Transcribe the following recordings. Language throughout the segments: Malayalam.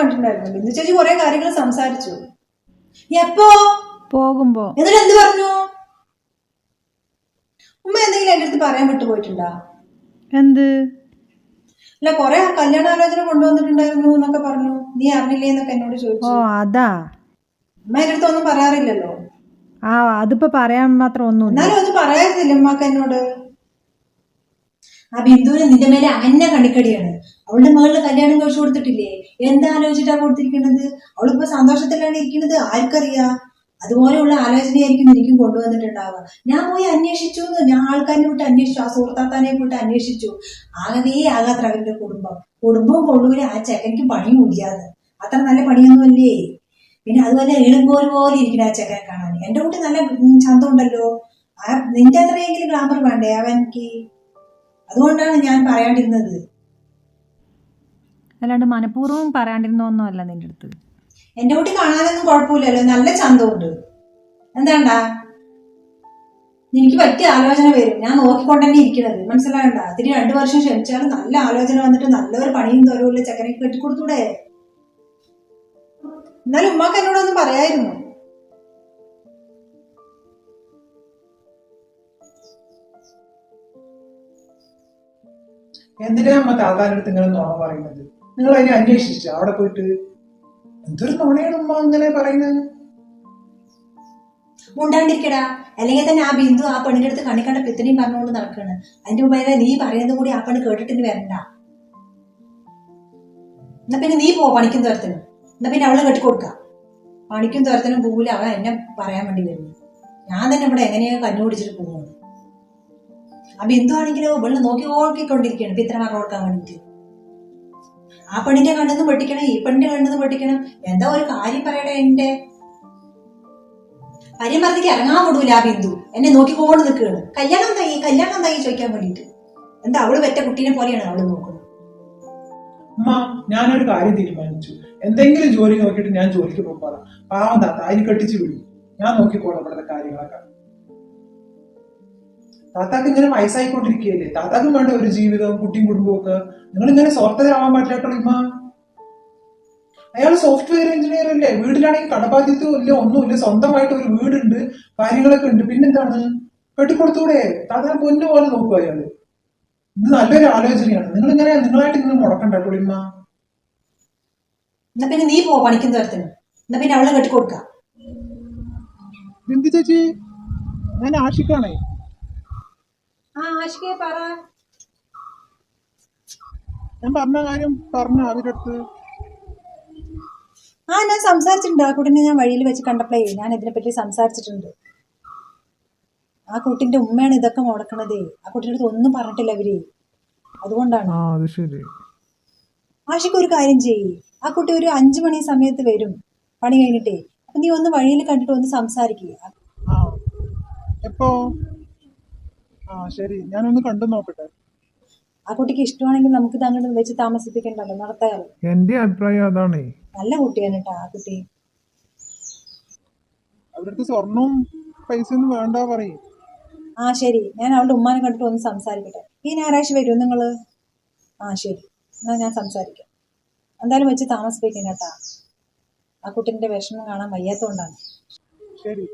കണ്ടിട്ടുണ്ടായിരുന്നു ബിന്ദു ചേച്ചി കുറെ കാര്യങ്ങൾ സംസാരിച്ചു. എപ്പോ? പോകുമ്പോ. എന്നിട്ട് എന്ത് പറഞ്ഞു? ഉമ്മ എന്തെങ്കിലും എന്റെ അടുത്ത് പറയാൻ വിട്ടു പോയിട്ടുണ്ടാ എന്ത്? അല്ല കുറെ കല്യാണാലോചന കൊണ്ടുവന്നിട്ടുണ്ടായിരുന്നു എന്നൊക്കെ പറഞ്ഞു. നീ അറിഞ്ഞില്ലേ എന്നൊക്കെ എന്നോട് ഓ ചോദിച്ചു അതാ. ഉമ്മ എന്റെ അടുത്ത് ഒന്നും പറയാറില്ലല്ലോ. ആ അതിപ്പോ പറയാൻ മാത്രം ഒന്നുമില്ല. എന്നാലും ഒന്നും പറയാറില്ല ഉമ്മക്ക് എന്നോട്? ആ ബിന്ദുവിന് നിന്റെ മേലെ അന്ന കണിക്കടിയാണ് അവളുടെ മകളിൽ കല്യാണം കഴിച്ചു കൊടുത്തിട്ടില്ലേ? എന്താ ആലോചിച്ചിട്ടാ കൊടുത്തിരിക്കുന്നത് അവളിപ്പോ സന്തോഷത്തിലാണ് ഇരിക്കുന്നത് ആർക്കറിയാ? അതുപോലെയുള്ള ആലോചനയായിരിക്കും എനിക്കും കൊണ്ടുവന്നിട്ടുണ്ടാവുക. ഞാൻ പോയി അന്വേഷിച്ചു എന്ന് ഞാൻ ആൾക്കാരെ വിട്ട് അന്വേഷിച്ചു ആ സുഹൃത്താത്താനെ വിട്ട് അന്വേഷിച്ചു. ആകവേ ആകാത്ര അവരുടെ കുടുംബം. കുടുംബവും കൊള്ളൂര് ആ ചെക്കനിക്ക് പണി കൂടിയാന്ന് അത്ര നല്ല പണിയൊന്നുമല്ലേ? പിന്നെ അതുപോലെ എളുമ്പോൽ പോലെ ഇരിക്കുന്ന ആ ചെക്കനെ കാണാൻ. എന്റെ കൂട്ടി നല്ല ചന്തം ഉണ്ടല്ലോ ആ നിന്റെ അത്രയെങ്കിലും ഗ്ലാമർ വേണ്ടേ അവൻക്ക്? അതുകൊണ്ടാണ് ഞാൻ പറയാണ്ടിരുന്നത്. അല്ലാണ്ട് മനഃപൂർവം പറയാണ്ടിരുന്നൊന്നും അല്ല നിന്റെ അടുത്ത്. എന്റെ കുട്ടി കാണാനൊന്നും കുഴപ്പമില്ലല്ലോ. നല്ല ചന്തമുണ്ട്. എന്താണ്ടാ? എനിക്ക് പറ്റിയ ആലോചന വരും. ഞാൻ നോക്കിക്കൊണ്ട് തന്നെ ഇരിക്കണത്. മനസ്സിലാകണ്ട അതിന് രണ്ടു വർഷം ക്ഷമിച്ചാലും നല്ല ആലോചന വന്നിട്ട് നല്ലൊരു പണിയും തരൂല്ല ചെക്കനെ കെട്ടിക്കൊടുത്തൂടെ? എന്നാലും ഉമ്മാക്ക് എന്നോടൊന്നും പറയായിരുന്നു. എന്തിനാ അമ്മ താത്താന്റെ അടുത്ത് ഇങ്ങനെ നുണ പറയുന്നത്? നിങ്ങൾ അതിനെ അന്വേഷിച്ച് അവിടെ പോയിട്ട് എന്തൊരു നുണയാണ് ഉമ്മ അങ്ങനെ പറയുന്നത്? ഉണ്ടാണ്ടിരിക്കടാ അല്ലെങ്കിൽ തന്നെ ആ ബിന്ദു ആ പെണ്ണിന്റെ അടുത്ത് കണ്ണി കണ്ട പിത്തനെയും പറഞ്ഞുകൊണ്ട് നടക്കാണ് അതിന്റെ മുമ്പേ നീ പറയുന്നത് കൂടി ആ പെണ്ണ് കേട്ടിട്ട് വരണ്ട. എന്നാ പിന്നെ നീ പോ പണിക്കും തുരത്തിനും. എന്നാ പിന്നെ അവൾ കെട്ടിക്കൊടുക്ക പണിക്കും തുരത്തിനും പോകൂല അവൻ എന്നെ പറയാൻ വേണ്ടി വരുന്നു ഞാൻ തന്നെ ഇവിടെ എങ്ങനെയോ കണ്ണുപിടിച്ചിട്ട് പിടിച്ചിട്ട് പോകുന്നത്? ആ ബിന്ദു ആണെങ്കിലോ വെള്ളം നോക്കി ഓർക്കിക്കൊണ്ടിരിക്കുകയാണ്. പിത്തനെ പറഞ്ഞു കൊടുക്കാൻ വേണ്ടിട്ട് ആ പെണ്ണിന്റെ കണ്ടെന്ന് പൊട്ടിക്കണം ഈ പെണ്ണിന്റെ കണ്ടെന്ന് പൊട്ടിക്കണം. എന്താ ഒരു കാര്യം പറയട എന്റെ? പറഞ്ഞേക്ക് ഇറങ്ങാൻ വിടൂല ആ ബിന്ദു. എന്നെ നോക്കി നോക്കിക്കൊണ്ട് നിൽക്കുകയാണ്. കല്യാണം തയ്യി കല്യാണം തയ്യി ചോദിക്കാൻ വേണ്ടിട്ട് എന്താ അവൾ വെറ്റ കുട്ടീനെ പോലെയാണ് അവൾ നോക്കുന്നത്? ഞാനൊരു കാര്യം തീരുമാനിച്ചു. എന്തെങ്കിലും ജോലി നോക്കിയിട്ട് ഞാൻ ജോലിക്ക് പോകാം പാവം താത്ത അതിന് കെട്ടിച്ചു വിടും. ഞാൻ നോക്കിക്കോളാം ഇവിടുത്തെ കാര്യങ്ങളൊക്കെ. താത്താക്ക് ഇങ്ങനെ വയസ്സായിക്കൊണ്ടിരിക്കുകയല്ലേ? താത്താക്കും വേണ്ട ഒരു ജീവിതവും കുട്ടിയും കുടുംബവും ഒക്കെ. നിങ്ങൾ ഇങ്ങനെ സ്വാർത്ഥരാവാൻ പറ്റാട്ടോ ഇമ്മ അയാൾ സോഫ്റ്റ്വെയർ എഞ്ചിനീയർ അല്ലേ? വീട്ടിലാണെങ്കിൽ കടബാധ്യത്വം ഇല്ല ഒന്നുമില്ല സ്വന്തമായിട്ട് ഒരു വീടുണ്ട് കാര്യങ്ങളൊക്കെ ഉണ്ട്. പിന്നെന്താണ്? കെട്ടിക്കൊടുത്തൂടെ താത്താ പൊന്നു പോലെ നോക്കുക അയാൾ. ഇത് നല്ലൊരു ആലോചനയാണ്. നിങ്ങൾ ഇങ്ങനെ നിങ്ങളായിട്ട് ഇങ്ങനെ മുടക്കണ്ട കുളിമ്മ എന്നാ പിന്നെ നീ പോ പണിക്കും തരത്തിന്. എന്നാ പിന്നെ അവളെ കെട്ടിക്കൊടുക്ക. ബിന്ദു ചേച്ചി? ഞാൻ ആഷിക്കാണേ. ഞാൻ പറഞ്ഞ കാര്യം പറഞ്ഞു അവരടുത്ത്. ആ ഞാൻ സംസാരിച്ചിട്ടുണ്ട്. ആ കുട്ടിനെ ഞാൻ വഴിയിൽ വെച്ച് കണ്ടപ്പോഴേ ഞാൻ ഇതിനെപ്പറ്റി സംസാരിച്ചിട്ടുണ്ട്. ആ കുട്ടിന്റെ ഉമ്മയാണ് ഇതൊക്കെ മുടക്കണതേ. ആ കുട്ടിയുടെ അടുത്ത് ഒന്നും പറഞ്ഞിട്ടില്ല അവർ അതുകൊണ്ടാണ്. ആഷിക്ക് ഒരു കാര്യം ചെയ്യ്. ആ കുട്ടി ഒരു അഞ്ചു മണി സമയത്ത് വരും. പണി കഴിഞ്ഞിട്ടേ. അപ്പൊ നീ ഒന്ന് വഴിയിൽ കണ്ടിട്ട് ഒന്ന് സംസാരിക്കുക എപ്പോ? ആ ശരി. ഞാനൊന്ന് കണ്ടു നോക്കട്ടെ. ആ കുട്ടിക്ക് ഇഷ്ടമാണെങ്കിൽ നമുക്ക് ഇത് അങ്ങോട്ട് വെച്ച് താമസിപ്പിക്കണ്ടല്ലോ നടത്താറ് എന്റെ അഭിപ്രായം അതാണ്. നല്ല കുട്ടിയാണ് കേട്ടോ ആ കുട്ടി. അവരുടെ സ്വർണവും പൈസ ഒന്നും വേണ്ട പറയും. ആ ശരി. ഞാൻ അവളുടെ ഉമ്മാനെ കണ്ടിട്ട് ഒന്ന് സംസാരിക്കട്ടെ. ഈ ഞായറാഴ്ച വരുമോ നിങ്ങൾ? ആ ശരി. എന്നാ ഞാൻ സംസാരിക്കാം. എന്തായാലും വെച്ച് താമസിപ്പിക്കാം കേട്ടാ. ആ കുട്ടിന്റെ വിഷമം കാണാൻ വയ്യാത്തോണ്ടാണ്. ശരി.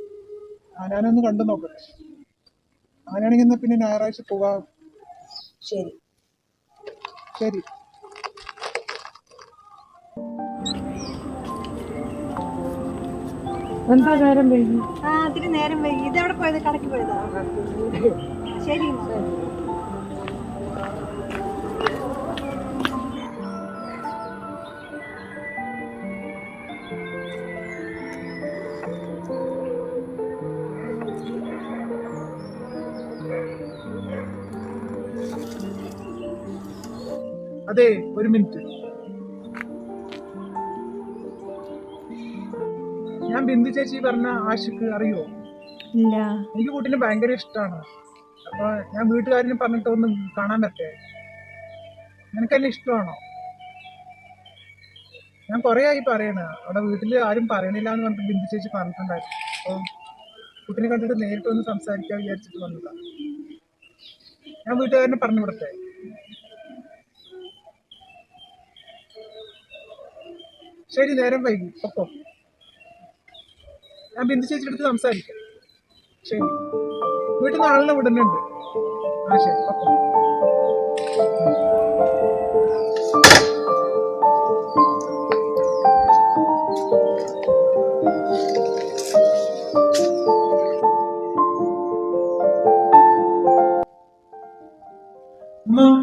ഞാനൊന്ന് കണ്ടു നോക്കട്ടെ. അങ്ങനെയാണെങ്കിൽ എന്നാ പിന്നെ ഞായറാഴ്ച പോകാം ശരി. ശരി. എന്താ നേരം വൈകി? ആ അതിന് നേരം വൈകി. ഇതെവിടെ പോയത് കടക്കി പോയതാ. ശരി അതെ ഒരു മിനിറ്റ്. ഞാൻ ബിന്ദു ചേച്ചി പറഞ്ഞ ആഷിക്ക് അറിയോ? ഇല്ല. എനിക്ക് കൂട്ടിന് ഭയങ്കര ഇഷ്ടമാണ് അപ്പൊ ഞാൻ വീട്ടുകാരന് പറഞ്ഞിട്ട് ഒന്ന് കാണാൻ പറ്റേ? നിനക്ക് എന്നെ ഇഷ്ടമാണോ? ഞാൻ കൊറേ ആയി പറയണ. അവിടെ വീട്ടിൽ ആരും പറയണില്ല എന്ന് പറഞ്ഞിട്ട് ബിന്ദു ചേച്ചി പറഞ്ഞിട്ടുണ്ടായിരുന്നു. അപ്പോൾ കുട്ടിനെ കണ്ടിട്ട് നേരിട്ട് ഒന്ന് സംസാരിക്കാൻ വിചാരിച്ചിട്ട് വന്നതാ. ഞാൻ വീട്ടുകാരനെ പറഞ്ഞു വിടട്ടെ ശരി നേരം വൈകി. ഒപ്പോ ഞാൻ ബിന്ദു ചേച്ചി അടുത്ത് സംസാരിക്കാം. ശരി. വീട്ടിൽ നിന്ന് ആളിനെ വിടുന്നുണ്ട്. ആ ശരി. ഒപ്പോ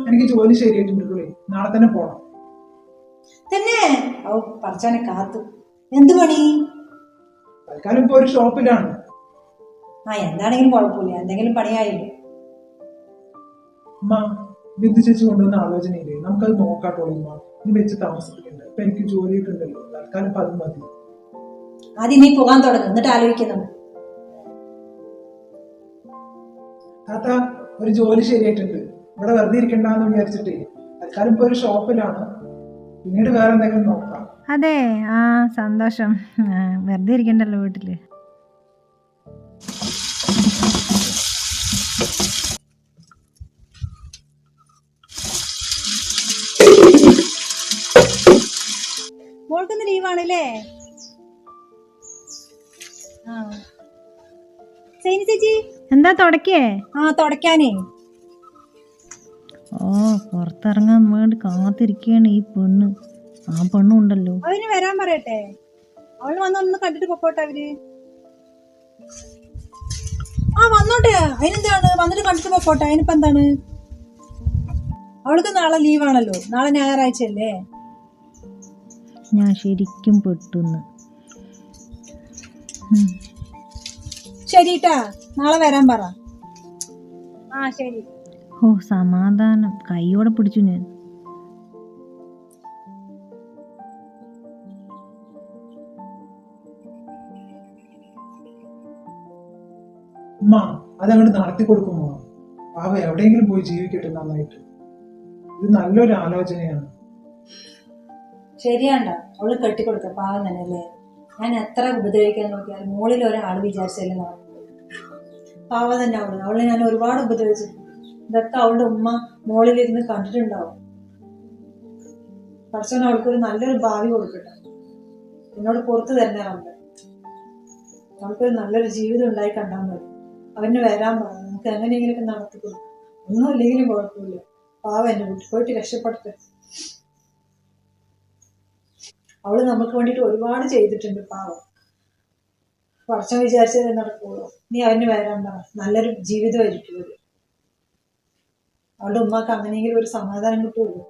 എനിക്ക് ജോലി ശരിയായിട്ടുണ്ട് നാളെ തന്നെ പോണം. തന്നെ? ഓ പറച്ചാനെ കാത്തു. എന്ത് പണി? തൽക്കാലം ഇപ്പൊ ഒരു ഷോപ്പിലാണ്. ആ എന്താണെങ്കിലും കുഴപ്പമില്ല. എന്തെങ്കിലും പണിയായില്ലേ? അമ്മ ബിന്ദു ചേച്ചി കൊണ്ടുവന്ന ആലോചനയില്ലേ? നമുക്കത് നോക്കാട്ടോ ഉമ്മ. ഇനി വെച്ച് താമസിപ്പിക്കണ്ട. ഇപ്പൊ എനിക്ക് ജോലിയൊക്കെ ഉണ്ടല്ലോ തൽക്കാലം ഇപ്പൊ അത് മതി. ആദ്യം നീ പോകാൻ തുടങ്ങും. എന്നിട്ട് ആലോചിക്കുന്നു. താത്ത ഒരു ജോലി ശരിയായിട്ടുണ്ട്. ഇവിടെ വെറുതെ ഇരിക്കണ്ടെന്ന് വിചാരിച്ചിട്ടേ. തൽക്കാലം ഇപ്പൊ ഒരു ഷോപ്പിലാണ്. പിന്നീട് വേറെ എന്തെങ്കിലും നോക്കാം? അതെ ആ സന്തോഷം. വെറുതെ ഇരിക്കണ്ടല്ലോ വീട്ടിൽ. മോൾക്കൊന്ന് ലീവാണല്ലേ ആ. സൈനി ചേച്ചി? എന്താ തുടക്കേ ആ തുടക്കാനേ. ഓ പുറത്തിറങ്ങാൻ വേണ്ടി കാത്തിരിക്കുകയാണ് ഈ പെണ്ണ്. ആ പെണ്ണും ഉണ്ടല്ലോ. അവന് വരാൻ പറയട്ടെ. അവൾ വന്നൊന്ന് കണ്ടിട്ട് പൊക്കോട്ടെ അവർ ആ വന്നോട്ടെ. അതിനെന്താണ്? വന്നിട്ട് കണ്ടിട്ട് പൊക്കോട്ടെ. അതിനിപ്പോ എന്താണ്? അവൾക്ക് നാളെ ലീവാണല്ലോ. നാളെ ഞായറാഴ്ച അല്ലേ ഞാൻ ശരിക്കും പെട്ടുന്ന്. ശരിട്ടാ. നാളെ വരാൻ പറ. ആ ശരി. ഓ സമാധാനം. കൈയോടെ പിടിച്ചു ഞാൻ. ഉമ്മ അതങ്ങോട്ട് നടത്തി കൊടുക്കുമോ? അവ എവിടെയെങ്കിലും പോയി ജീവിക്കട്ടെ നന്നായിട്ട്. ഇത് നല്ലൊരു ആലോചനയാണ്. ശരിയാണ്ട. അവൾ കെട്ടിക്കൊടുക്ക പാവം തന്നെ അല്ലേ ഞാൻ എത്ര ഉപദ്രവിക്കാൻ നോക്കിയാൽ മുകളിൽ ഒരാൾ വിചാരിച്ചല്ലേ നടക്കുന്നത് പാവം തന്നെ അവൾ. അവളെ ഞാൻ ഒരുപാട് ഉപദ്രവിച്ചിട്ടുണ്ട്. ഇതൊക്കെ അവളുടെ ഉമ്മ മോളിലിരുന്ന് കണ്ടിട്ടുണ്ടാവും. പഠിച്ചവൻ അവൾക്കൊരു നല്ലൊരു ഭാവി കൊടുക്കട്ടെ. എന്നോട് പുറത്തു തരണറുണ്ട് അവൾക്കൊരു നല്ലൊരു ജീവിതം ഉണ്ടായി കണ്ടാൽ മതി. അവന് വരാൻ പറഞ്ഞു നമുക്ക് എങ്ങനെയെങ്കിലൊക്കെ നടത്തി ഒന്നും ഇല്ലെങ്കിലും കുഴപ്പമില്ല. പാവ എന്നെ വിട്ടു പോയിട്ട് രക്ഷപ്പെടട്ടെ. അവൾ നമുക്ക് വേണ്ടിയിട്ട് ഒരുപാട് ചെയ്തിട്ടുണ്ട് പാവം. കുറച്ചും വിചാരിച്ചത് നടക്കുള്ളൂ. നീ അവന് വരാൻ പറ. നല്ലൊരു ജീവിതമായിരിക്കും അത് അവളുടെ ഉമ്മക്ക് അങ്ങനെയെങ്കിലും ഒരു സമാധാനം കിട്ടുള്ളൂ